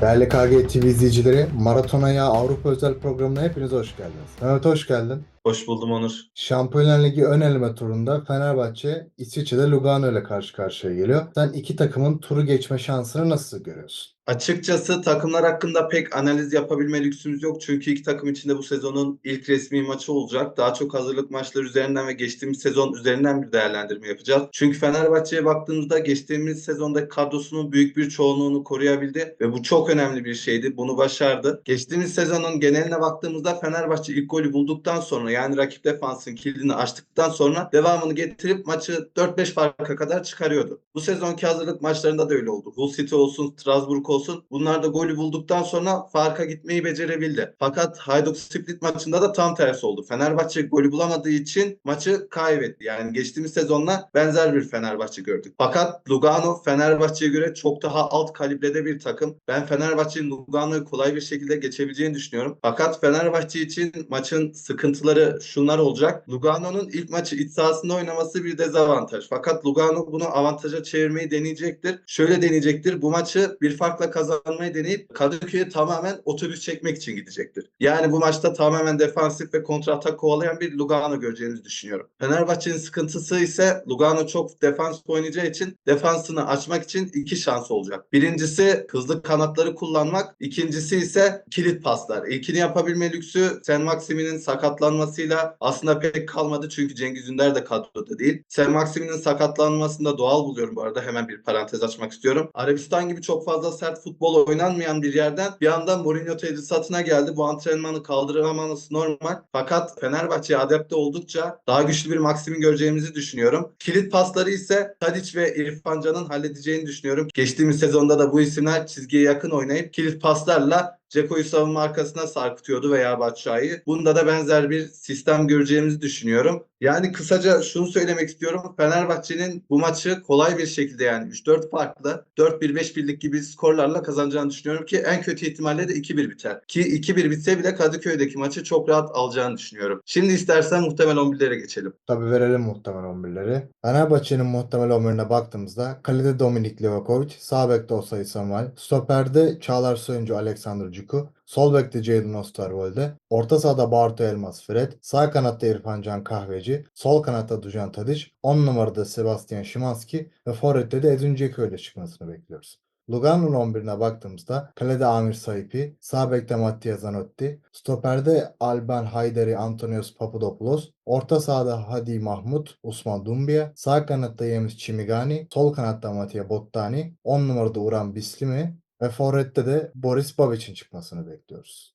Değerli KG TV izleyicileri, Maratona Ya Avrupa özel programına hepiniz hoş geldiniz. Mehmet hoş geldin. Hoş buldum Onur. Şampiyonlar Ligi ön eleme turunda Fenerbahçe İsviçre'de Lugano ile karşı karşıya geliyor. Sen iki takımın turu geçme şansını nasıl görüyorsun? Açıkçası takımlar hakkında pek analiz yapabilme lüksümüz yok. Çünkü iki takım içinde bu sezonun ilk resmi maçı olacak. Daha çok hazırlık maçları üzerinden ve geçtiğimiz sezon üzerinden bir değerlendirme yapacağız. Çünkü Fenerbahçe'ye baktığımızda geçtiğimiz sezonda kadrosunun büyük bir çoğunluğunu koruyabildi ve bu çok önemli bir şeydi. Bunu başardı. Geçtiğimiz sezonun geneline baktığımızda Fenerbahçe ilk golü bulduktan sonra yani rakip defansın kilidini açtıktan sonra devamını getirip maçı 4-5 farka kadar çıkarıyordu. Bu sezonki hazırlık maçlarında da öyle oldu. Hull City olsun, Strasbourg olsun. Bunlar da golü bulduktan sonra farka gitmeyi becerebildi. Fakat Hajduk Split maçında da tam tersi oldu. Fenerbahçe golü bulamadığı için maçı kaybetti. Yani geçtiğimiz sezonla benzer bir Fenerbahçe gördük. Fakat Lugano Fenerbahçe'ye göre çok daha alt kalibrede bir takım. Ben Fenerbahçe'nin Lugano'yu kolay bir şekilde geçebileceğini düşünüyorum. Fakat Fenerbahçe için maçın sıkıntıları şunlar olacak. Lugano'nun ilk maçı iç sahasında oynaması bir dezavantaj. Fakat Lugano bunu avantaja çevirmeyi deneyecektir. Şöyle deneyecektir. Bu maçı bir farkla kazanmayı deneyip Kadıköy'e tamamen otobüs çekmek için gidecektir. Yani bu maçta tamamen defansif ve kontratak kovalayan bir Lugano göreceğimizi düşünüyorum. Fenerbahçe'nin sıkıntısı ise Lugano çok defans oynayacağı için defansını açmak için iki şans olacak. Birincisi hızlı kanatları kullanmak. İkincisi ise kilit paslar. İlkini yapabilme lüksü Sen Maximin'in sakatlanmasıyla aslında pek kalmadı çünkü Cengiz Ünder de kadroda değil. Sen Maximin'in sakatlanmasını da doğal buluyorum bu arada. Hemen bir parantez açmak istiyorum. Arabistan gibi çok fazla sert futbol oynanmayan bir yerden bir anda Mourinho tedrisatına geldi. Bu antrenmanı kaldıramaması normal. Fakat Fenerbahçe adapte oldukça daha güçlü bir Maximin göreceğimizi düşünüyorum. Kilit pasları ise Tadic ve İrfan Can'ın halledeceğini düşünüyorum. Geçtiğimiz sezonda da bu isimler çizgiye yakın oynayıp kilit paslarla Ceko'yu savunma arkasına sarkıtıyordu veya Batshuayi. Bunda da benzer bir sistem göreceğimizi düşünüyorum. Yani kısaca şunu söylemek istiyorum. Fenerbahçe'nin bu maçı kolay bir şekilde yani 3-4 farklı 4-1-5-1'lik gibi skorlarla kazanacağını düşünüyorum ki en kötü ihtimalle de 2-1 biter. Ki 2-1 bitse bile Kadıköy'deki maçı çok rahat alacağını düşünüyorum. Şimdi istersen muhtemel 11'lere geçelim. Tabi verelim muhtemel 11'leri. Fenerbahçe'nin muhtemel 11'ine baktığımızda kalede Dominik Livakovic, sağ bekte Osayi Samuel, stoperde Çağlar Soyuncu, Alexander Cuku, sol bekte Jadon Osterwolde, orta sahada Bartu Elmas Fred, sağ kanatta İrfan Can Kahveci, sol kanatta Dujan Tadic, 10 numarada Sebastian Szymanski ve forvette de Edin Dzeko çıkmasını bekliyoruz. Lugano'nun 11'ine baktığımızda kalede Amir Saipi, sağ bekte Mattia Zanotti, stoperde Alban Haydari Antonios Papadopoulos, orta sahada Hadi Mahmut, Usman Dumbia, sağ kanatta Yemis Çimigani, sol kanatta Mattia Bottani, 10 numarada Uran Bislimi ve forvette de Boris Babic'in çıkmasını bekliyoruz.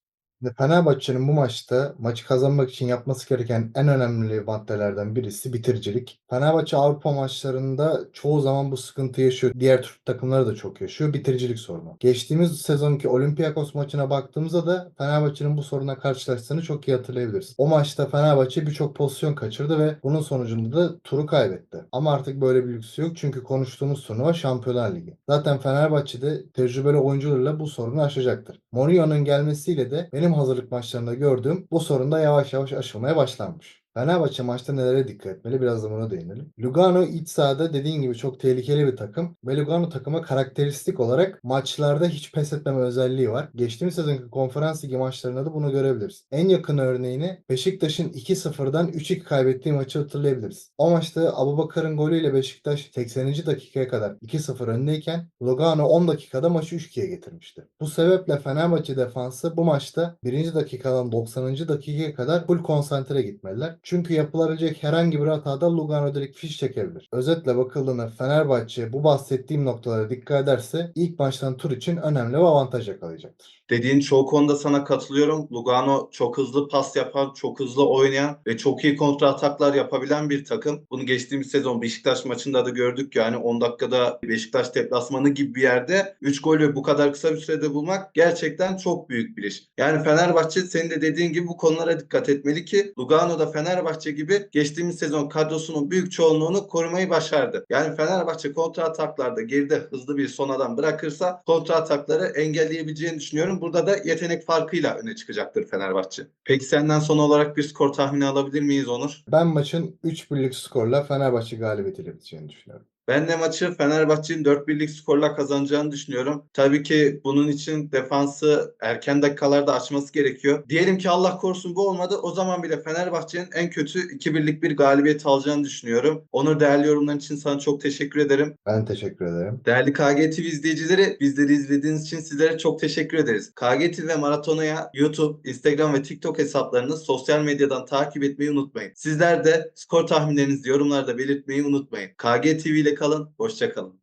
Fenerbahçe'nin bu maçta maçı kazanmak için yapması gereken en önemli maddelerden birisi bitiricilik. Fenerbahçe Avrupa maçlarında çoğu zaman bu sıkıntı yaşıyor. Diğer Türk takımları da çok yaşıyor. Bitiricilik sorunu. Geçtiğimiz sezonki Olympiakos maçına baktığımızda da Fenerbahçe'nin bu soruna karşılaştığını çok iyi hatırlayabiliriz. O maçta Fenerbahçe birçok pozisyon kaçırdı ve bunun sonucunda da turu kaybetti. Ama artık böyle bir lüksü yok çünkü konuştuğumuz turnuva Şampiyonlar Ligi. Zaten Fenerbahçe'de tecrübeli oyuncularla bu sorunu aşacaktır. Mourinho'nun gelmesiyle de benim hazırlık maçlarında gördüğüm bu sorun da yavaş yavaş aşılmaya başlanmış. Fenerbahçe maçta nelere dikkat etmeli biraz da buna değinelim. Lugano iç sahada dediğin gibi çok tehlikeli bir takım ve Lugano takıma karakteristik olarak maçlarda hiç pes etmeme özelliği var. Geçtiğimiz sezonki konferans ligi maçlarında da bunu görebiliriz. En yakın örneğini Beşiktaş'ın 2-0'dan 3-2 kaybettiği maçı hatırlayabiliriz. O maçta Abubakar'ın golüyle Beşiktaş 80. dakikaya kadar 2-0 öndeyken Lugano 10 dakikada maçı 3-2'ye getirmişti. Bu sebeple Fenerbahçe defansı bu maçta 1. dakikadan 90. dakikaya kadar full konsantre gitmeliler. Çünkü yapılabilecek herhangi bir hatada Lugano direkt fiş çekebilir. Özetle bakıldığında Fenerbahçe bu bahsettiğim noktalara dikkat ederse ilk maçtan tur için önemli bir avantaj yakalayacaktır. Dediğin çoğu konuda sana katılıyorum. Lugano çok hızlı pas yapan, çok hızlı oynayan ve çok iyi kontra ataklar yapabilen bir takım. Bunu geçtiğimiz sezon Beşiktaş maçında da gördük yani 10 dakikada Beşiktaş deplasmanı gibi bir yerde 3 golü bu kadar kısa bir sürede bulmak gerçekten çok büyük bir iş. Yani Fenerbahçe senin de dediğin gibi bu konulara dikkat etmeli ki Lugano da Fenerbahçe gibi geçtiğimiz sezon kadrosunun büyük çoğunluğunu korumayı başardı. Yani Fenerbahçe kontra ataklarda geride hızlı bir son adam bırakırsa kontra atakları engelleyebileceğini düşünüyorum. Burada da yetenek farkıyla öne çıkacaktır Fenerbahçe. Peki senden son olarak bir skor tahmini alabilir miyiz Onur? Ben maçın 3 birlik skorla Fenerbahçe galibiyetiyle biteceğini düşünüyorum. Ben de maçı Fenerbahçe'nin 4-1'lik skorla kazanacağını düşünüyorum. Tabii ki bunun için defansı erken dakikalarda açması gerekiyor. Diyelim ki Allah korusun bu olmadı. O zaman bile Fenerbahçe'nin en kötü 2-1'lik bir galibiyet alacağını düşünüyorum. Onur değerli yorumların için sana çok teşekkür ederim. Ben teşekkür ederim. Değerli KG TV izleyicileri bizleri izlediğiniz için sizlere çok teşekkür ederiz. KG TV ve Maratona'ya YouTube, Instagram ve TikTok hesaplarını sosyal medyadan takip etmeyi unutmayın. Sizler de skor tahminlerinizi yorumlarda belirtmeyi unutmayın. KG TV ile kalın, hoşçakalın.